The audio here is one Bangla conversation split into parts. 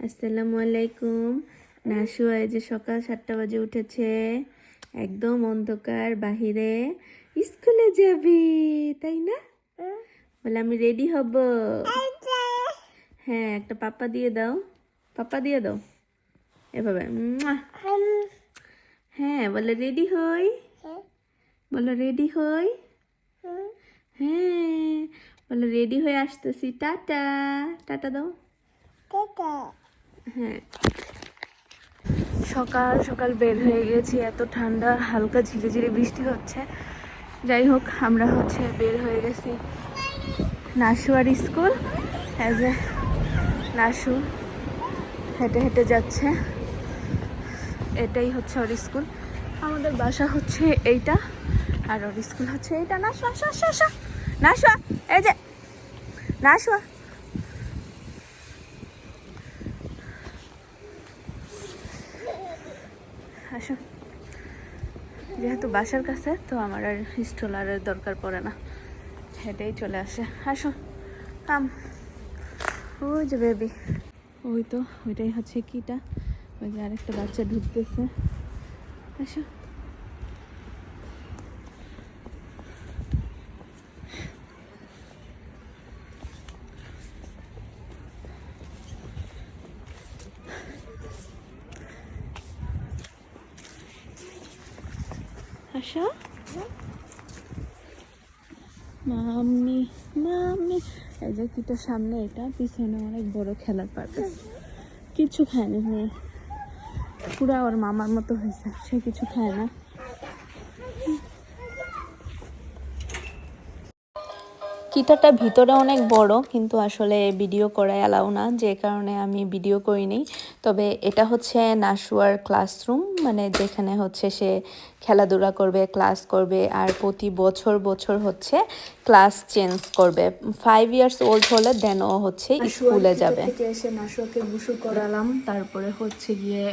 আসসালামু আলাইকুম। নাসু যে সকাল সাতটা বাজে উঠেছে, একদম অন্ধকার বাহিরে। স্কুলে যাবি, তাই না? বলে, আমি রেডি হব। হ্যাঁ একটা পাপা দিয়ে দাও। পাপা দিয়ে দাও। এভাবে। হ্যাঁ বলে রেডি হই। বলো রেডি হই। হ্যাঁ বলো রেডি হয়ে আসতেছি। টাটা। টাটা দাও। হ্যাঁ। সকাল সকাল বের হয়ে গেছি, এত ঠান্ডা, হালকা ঝিরিঝিরি বৃষ্টি হচ্ছে। যাই হোক, আমরা হচ্ছে বের হয়ে গেছি নাসুয়ার স্কুল। অ্যাজ এ নাসু হেঁটে হেঁটে যাচ্ছে। এটাই হচ্ছে ওর স্কুল। আমাদের বাসা হচ্ছে এইটা, আর ওর স্কুল হচ্ছে এইটা। নাসু আসো আসো আসো। নাসুয়া, এই যে, নাসুয়া। আসো। যেহেতু বাসার কাছে, তো আমার আর স্ট্রলারের দরকার পড়ে না। হেঁটেই চলে আসে। আসো, কাম। ওই যে বেবি। ওই তো, ওইটাই হচ্ছে কিটা। ওই যে আরেকটা বাচ্চা ঢুকতেছে। আসো। আসো মাম্মি মাম্মি। এই যে কিটা সামনে এটা, পিছনে অনেক বড় খেলার পারপাস কিছু খায়নি মেয়ে। পুরা ওর মামার মতো হয়েছে, সে কিছু খায় না। কিটাটা ভিতরে অনেক বড় কিন্তু আসলে ভিডিও করা অ্যালাউ না যে কারণে আমি ভিডিও করিনি। তবে এটা হচ্ছে নাসুয়ার ক্লাসরুম মানে যেখানে হচ্ছে সে খেলাধুলা করবে ক্লাস করবে আর প্রতি বছর বছর হচ্ছে ক্লাস চেঞ্জ করবে। ফাইভ ইয়ার্স ওল্ড হলে দেন ও হচ্ছে স্কুলে যাবে। এসে নাসুয়াকে গুসু করালাম তারপরে হচ্ছে গিয়ে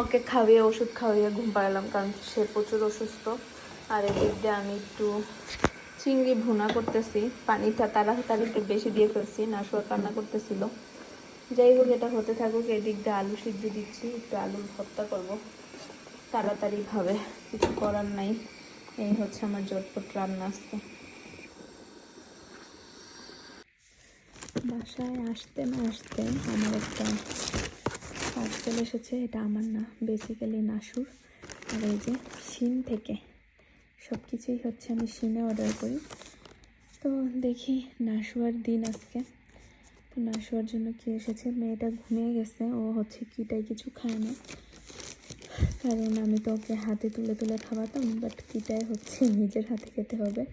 ওকে খাওয়িয়ে ওষুধ খাওয়িয়ে ঘুম পাড়ালাম কারণ সে প্রচুর অসুস্থ। আর এদিক দিয়ে আমি একটু চিংড়ি ভুনা করতেছি। পানিটা তাড়াতাড়ি একটু বেশি দিয়ে ফেলছি নাশুয়া কান্না করতেছিল। যাই হোক, এটা হতে থাকুক, এদিক দিয়ে আলু সিদ্ধ দিচ্ছি, একটু আলুর ভর্তা করব। তাড়াতাড়ি ভাবে কিছু করার নাই। এই হচ্ছে আমার জটপট রান্না আজকে। বাসায় আসতে না আসতে আমার একটা পার্সেল এসেছে, এটা আমার না বেসিক্যালি নাসুর। আর এই যে সিন থেকে। সব কিছুই হচ্ছে আমি সিনে অর্ডার করি। তো দেখি নাশুয়ার দিন আজকে। তো নাশুয়ার জন্য কি এসেছে? মেয়েটা ঘুমিয়ে গেছে, ও হচ্ছে কিটাই কিছু খায় না। কারণ আমি তো ওকে হাতে তুলে তুলে খাওয়াতাম বাট কিটাই হচ্ছে নিজের হাতে খেতে হবে।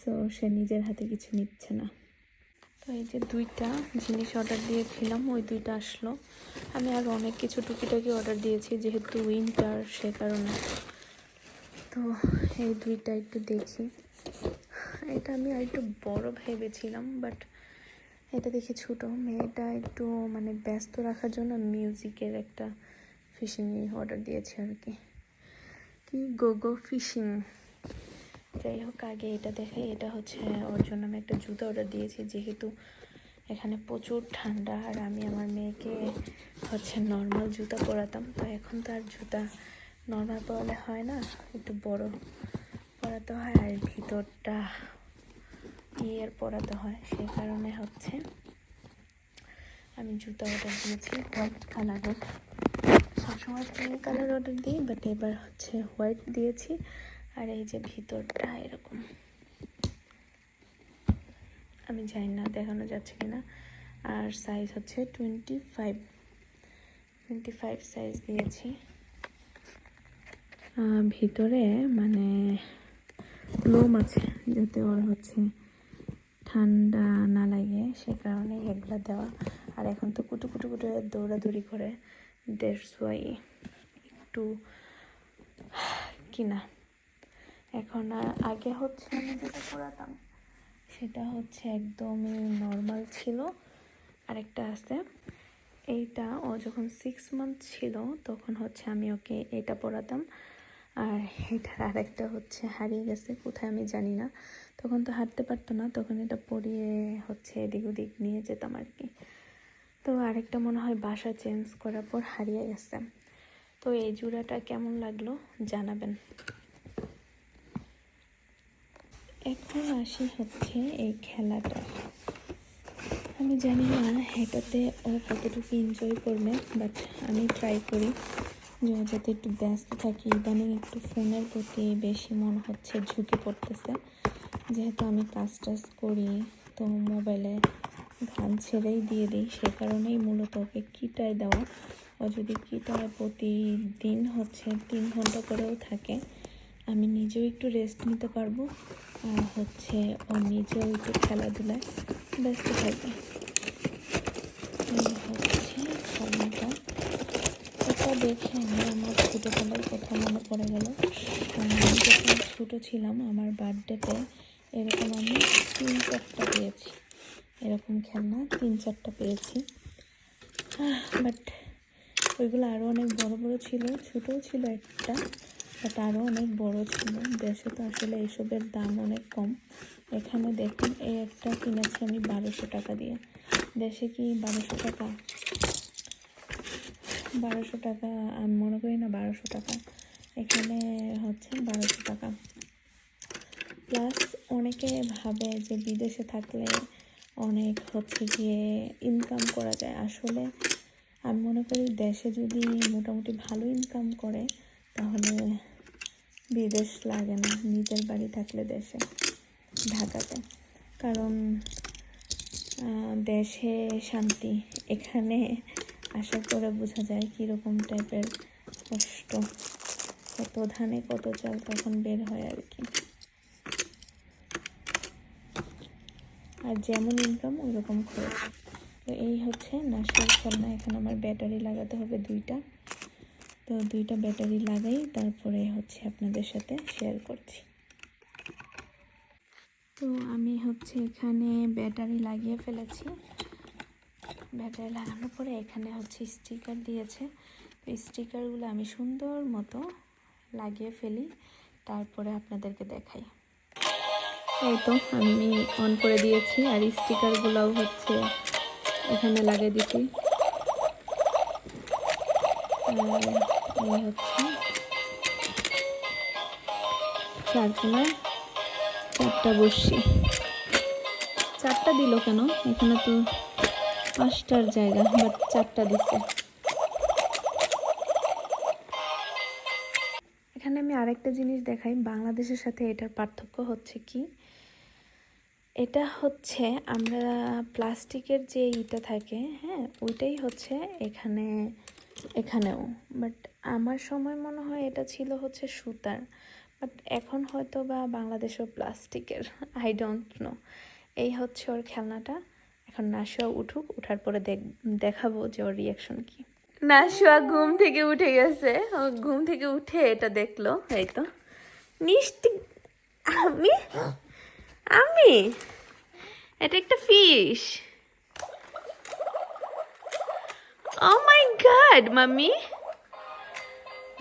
সো সে নিজের হাতে কিছু নিচ্ছে না। তো এই যে দুইটা জিনিস অর্ডার দিয়েছিলাম, ওই দুইটা আসলো। আমি আর অনেক কিছু টুকিটাকি অর্ডার দিয়েছি, যেহেতু উইন্টার সে কারণে। তো এই দুইটা একটু দেখি। এটা আমি আর একটু বড় ভেবেছিলাম বাট এটা দেখি ছোট। মেয়েটা একটু মানে ব্যস্ত রাখার জন্য মিউজিকের একটা ফিশিং অর্ডার দিয়েছি আর কি। কি গোগো ফিশিং যাই হোক, আগে এটা দেখে এটা হচ্ছে ওর জন্য আমি একটা জুতো অর্ডার দিয়েছি, যেহেতু এখানে প্রচুর ঠান্ডা, আর আমি আমার মেয়েকে হচ্ছে নর্মাল জুতা পরাতাম, তো এখন তো আর জুতা নর্মাল পরালে হয় না, একটু বড় পরাতে হয় আর ভিতরটা ইয়ের পরাতে হয় সেই কারণে হচ্ছে আমি জুতা অর্ডার দিয়েছি হোয়াইট কালারের সবসময় পিঙ্ক কালার অর্ডার দিই বাট এবার হচ্ছে হোয়াইট দিয়েছি, আর এই যে ভিতরটা এরকম। আমি জানি না দেখানো যাচ্ছে কিনা আর সাইজ হচ্ছে twenty five twenty five size দিয়েছি। ভিতরে মানে লোম আছে, যাতে ওর হচ্ছে ঠান্ডা না লাগে, সে কারণে এগুলো দেওয়া। আর এখন তো কুটু কুটু কুটু দৌড়াদৌড়ি করে দেড়স ওয়াই একটু কিনা। এখন আর আগে হচ্ছে আমি যেটা করাতাম, সেটা হচ্ছে একদমই নর্মাল ছিল। আরেকটা আছে, এইটা ও যখন সিক্স মান্থ ছিল, তখন হচ্ছে আমি ওকে এটা পড়াতাম। আর এটার আরেকটা হচ্ছে হারিয়ে গেছে, কোথায় আমি জানি না। তখন তো হাঁটতে পারতো না, তখন এটা পরিয়ে হচ্ছে এদিক ওদিক নিয়ে যেতাম আর কি। তো আরেকটা মনে হয় বাসা চেঞ্জ করার পর হারিয়ে গেছে। তো এই জোড়াটা কেমন লাগল জানাবেন। এখন আসি হচ্ছে এই খেলাটা। আমি জানি না এটাতে ও কতটুকু এনজয় করবে বাট আমি ট্রাই করি। যাতে একটু ব্যস্ত থাকি, ইদানিং একটু ফোনের প্রতি বেশি মনে হচ্ছে, ঝুঁকে পড়তেছে। যেহেতু আমি কাজ টাজ করি, তো মোবাইলে গান ছেড়েই দিয়ে দিই, সে কারণেই মূলত ওকে কিটায় দেওয়া। ও যদি কিটায় প্রতিদিন হচ্ছে তিন ঘণ্টা করেও থাকে, আমি নিজেও একটু রেস্ট নিতে পারব। আর হচ্ছে ও নিজেও একটু খেলাধুলায় ব্যস্ত থাকবে এই হচ্ছে খেলনাটা এটা দেখে আমি আমার ছোটোবেলার কথা মনে পড়ে গেল। আমি যখন ছোটো ছিলাম, আমার বার্থডেতে এরকম আমি তিন চারটা পেয়েছি। এরকম খেলনা তিন চারটা পেয়েছি। বাট ওইগুলো আরও অনেক বড় বড় ছিল, ছোটও ছিল একটা বাট আরও অনেক বড় ছিল। দেশে তো আসলে এইসবের দাম অনেক কম। এখানে দেখুন, এই একটা কিনেছি আমি বারোশো টাকা দিয়ে। দেশে কি বারোশো টাকা? বারোশো টাকা, আমি, মনে করি না বারোশো টাকা। এখানে হচ্ছে বারোশো টাকা। প্লাস অনেকে ভাবে যে বিদেশে থাকলে অনেক হচ্ছে গিয়ে ইনকাম করা যায়। আসলে আমি মনে করি দেশে যদি মোটামুটি ভালো ইনকাম করে, তাহলে বিদেশ লাগে না, নিজের বাড়ি থাকলে দেশে, ঢাকাতে। কারণ দেশে শান্তি, এখানে আশা করে বোঝা যায় কীরকম টাইপের কষ্ট, কত ধানে কত চাল তখন বের হয় আর কি। আর যেমন ইনকাম ওই রকম খরচ। তো এই হচ্ছে নাশের খেলনা এখন আমার ব্যাটারি লাগাতে হবে দুইটা। তো দুইটা ব্যাটারি লাগাই, তারপরে হচ্ছে আপনাদের সাথে শেয়ার করছি। তো আমি হচ্ছে এখানে ব্যাটারি লাগিয়ে ফেলেছি। ব্যাটারি লাগানোর পরে এখানে হচ্ছে স্টিকার দিয়েছে। তো স্টিকারগুলো আমি সুন্দর মতো লাগিয়ে ফেলি, তারপরে আপনাদেরকে দেখাই। এই তো আমি অন করে দিয়েছি, আর স্টিকারগুলোও হচ্ছে এখানে লাগিয়ে এই হচ্ছে চারকোনা চারটা বসছি চারটা দিল কেন? এখানে তো পাঁচটার জায়গা, বাট চারটা দিচ্ছে এখানে আমি আরেকটা জিনিস দেখাই, বাংলাদেশের সাথে এটার পার্থক্য হচ্ছে কি? এটা হচ্ছে আমরা প্লাস্টিকের যে ইটা থাকে হ্যাঁ ওইটাই হচ্ছে এখানে, এখানেও। বাট আমার সময় মনে হয় এটা ছিল হচ্ছে সুতার। বাট এখন হয়তো বা বাংলাদেশও প্লাস্টিকের আই ডোন্ট নো এই হচ্ছে ওর খেলনাটা। এখন নাশুয়া উঠুক উঠার পরে দেখ দেখাবো যে ওর রিয়াকশন কি। নাশুয়া ঘুম থেকে উঠে গেছে। ও ঘুম থেকে উঠে এটা দেখল এই তো। মিষ্টি আমি? আমি? এটা একটা fish oh my god mummy.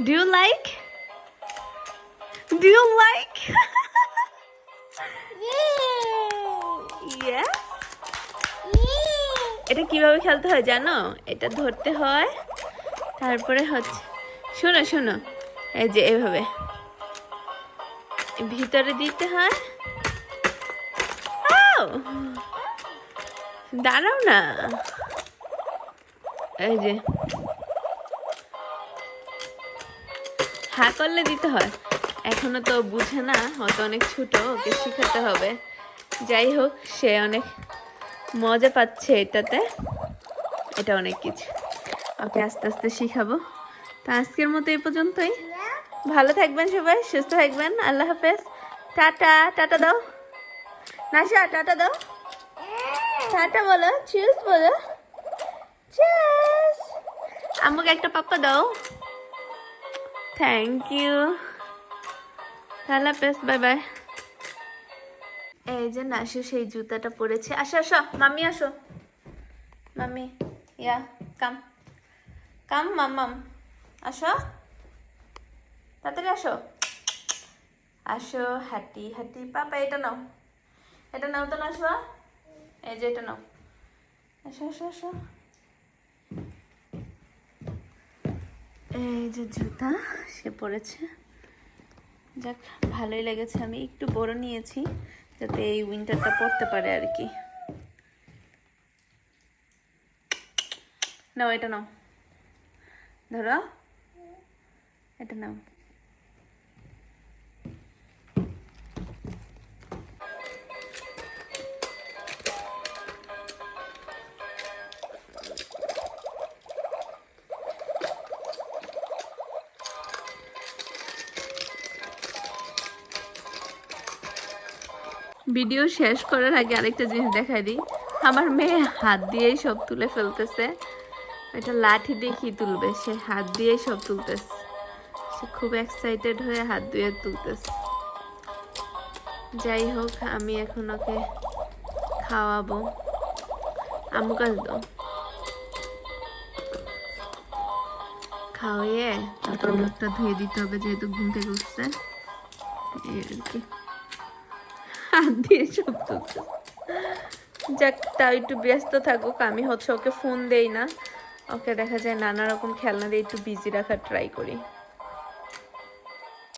Do you like do you like yeah এটা কীভাবে খেলতে হয় জানো? এটা ধরতে হয়, তারপরে হচ্ছে, শোনো শোনো, এই যে এভাবে। ভিতরে দিতে হয়। দাঁড়াও না। এই যে। হা করলে দিতে হয়। এখনও তো বুঝে না, হয়তো অনেক ছোট, ওকে শিখাতে হবে। যাই হোক, সে অনেক মজা পাচ্ছে এটাতে। এটা অনেক কিছু। ওকে, আস্তে আস্তে শিখাবো। তো আজকের মতো এই পর্যন্তই। ভালো থাকবেন সবাই, সুস্থ থাকবেন। আল্লাহ হাফেজ। টাটা টাটা দাও। নাশা, টাটা দাও। টাটা বলো চিউস বলো। আমাকে একটা পাপ্পা দাও। থ্যাংক ইউ আল্লাহ হাফেজ বাই বাই এই যে না সেই জুতাটা পরেছে। আসো আসো মামি আসো। মামি ইয়া, কাম। কাম, মাম আসো। তাড়াতাড়ি আসো। আসো, হাঁটি হাঁটি। পাপা, এটা নাও। এটা নাও তো না এই যে এটা নাও। আসো আসো আসো। এই যে জুতা, সে পরেছে। যাক, ভালোই লেগেছে। আমি একটু বড় নিয়েছি। যাতে এই উইন্টারটা পড়তে পারে আর কি। নাও এটা নাও। ধরো। এটা নাও। ভিডিও শেষ করার আগে আরেকটা জিনিস দেখাই দিই। আমার মেয়ে হাত দিয়েই সব তুলে ফেলতেছে। এটা লাঠি দিয়ে কি তুলবে। সে হাত দিয়েই সব তুলতেছে। সে খুব এক্সাইটেড হয়ে হাত দিয়ে তুলতেছে। যাই হোক আমি এখন ওকে খাওয়াবো। আমু কাজ দাও খাওয়াইয়ে তারপর মুখটা ধুয়ে দিতে হবে যেহেতু ঘুম থেকে উঠছে। এই আর কি। হাত দিয়ে সব তুলছে যাক, তাও একটু ব্যস্ত থাকুক, আমি হচ্ছে ওকে ফোন দেই না। ওকে দেখা যায় নানা রকম খেলনা দিয়ে একটু বিজি রাখার ট্রাই করি।